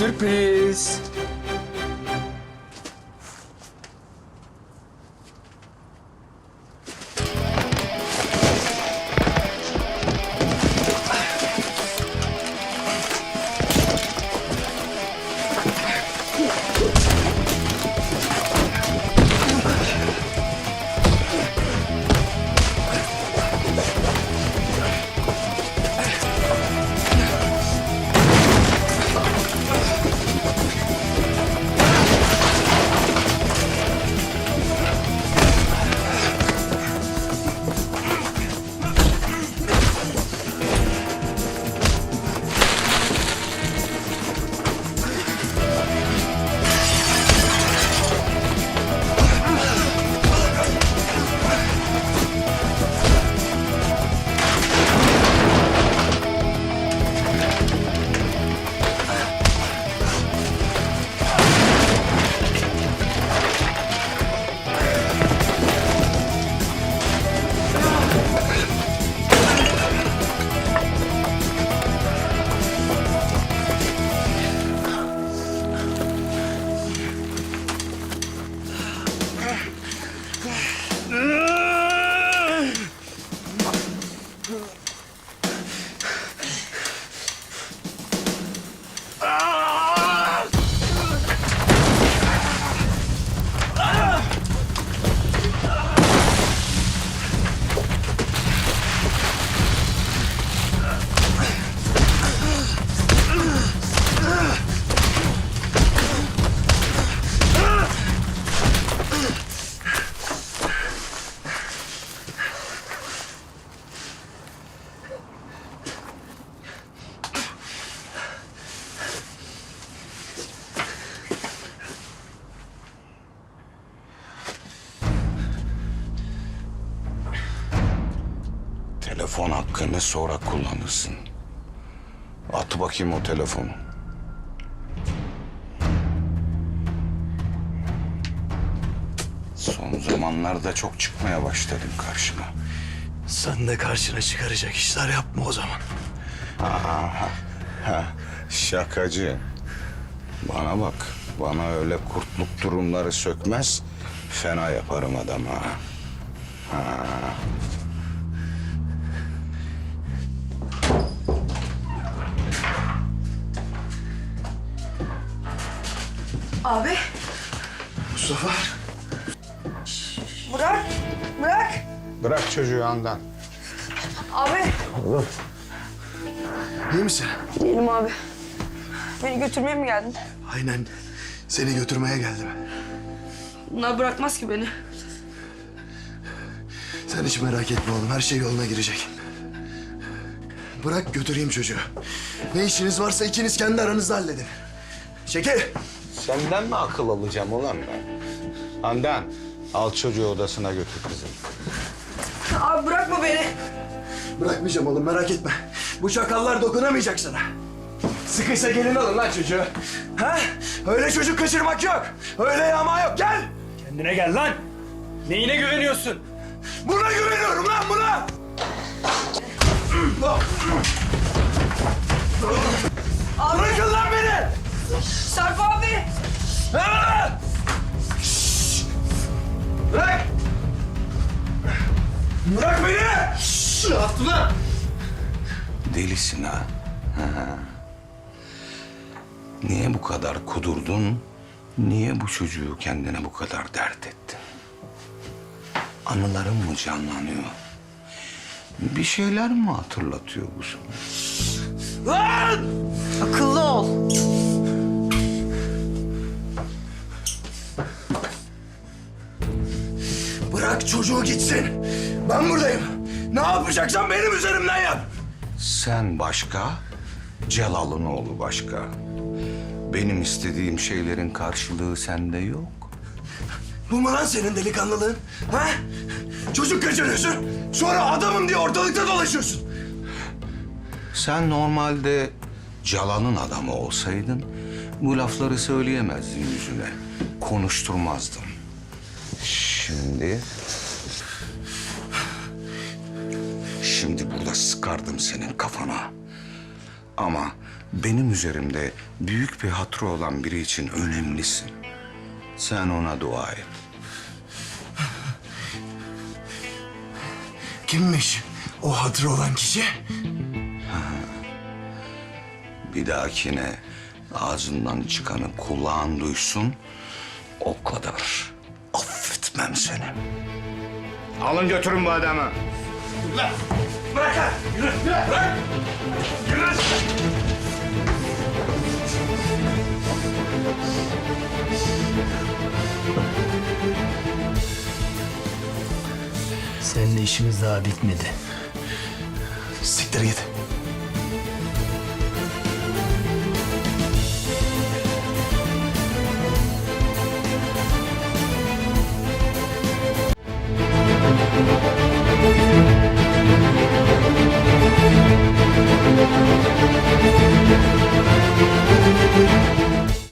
Sürpriz. Telefon hakkını sonra kullanırsın. At bakayım o telefonu. Son zamanlarda çok çıkmaya başladın karşıma. Sen de karşına çıkaracak işler yapma o zaman. Ha, şakacı. Bana bak, bana öyle kurtluk durumları sökmez, fena yaparım adama. Ha. Mustafa. bırak. Bırak. Bırak çocuğu andan. Abi. İyi misin? Değilim abi. Beni götürmeye mi geldin? Aynen. Seni götürmeye geldim. Bunlar bırakmaz ki beni. Sen hiç merak etme oğlum. Her şey yoluna girecek. Bırak götüreyim çocuğu. Ne işiniz varsa ikiniz kendi aranızda halledin. Şeker. Senden mi akıl alacağım ulan ben? Handan, al çocuğu odasına götür kızım. Abi bırakma beni. Bırakmayacağım oğlum merak etme. Bu çakallar dokunamayacak sana. Sıkıysa gelin alın lan çocuğu. Ha? Öyle çocuk kaçırmak yok. Öyle yağma yok. Gel. Kendine gel lan. Neyine güveniyorsun? Buna güveniyorum lan buna. Bırakın lan beni. Abi. Ha! Şşş! Bırak. Bırak beni. Şşş! Lan. Delisin ha. Ha. Niye bu kadar kudurdun? Niye bu çocuğu kendine bu kadar dert ettin? Anıların mı canlanıyor? Bir şeyler mi hatırlatıyor bu sana? Lan! Akıllı ol. Bırak çocuğu gitsin. Ben buradayım. Ne yapacaksan benim üzerimden yap. Sen başka, Celal'ın oğlu başka. Benim istediğim şeylerin karşılığı sende yok. Bu mu lan senin delikanlılığın? Ha? Çocuk kaçırıyorsun. Sonra adamım diye ortalıkta dolaşıyorsun. Sen normalde Calan'ın adamı olsaydın bu lafları söyleyemezdin yüzüne. Konuşturmazdın. Şimdi... Şimdi burada sıkardım senin kafana. Ama benim üzerimde büyük bir hatırı olan biri için önemlisin. Sen ona dua et. Kimmiş o hatır olan kişi? Bir dahakine ağzından çıkanı kulağın duysun. O kadar. Affetmem seni. Alın götürün bu adamı. Bırak lan! Yürü! Bırak! Yürü! lan! Seninle işimiz daha bitmedi. Siktir git.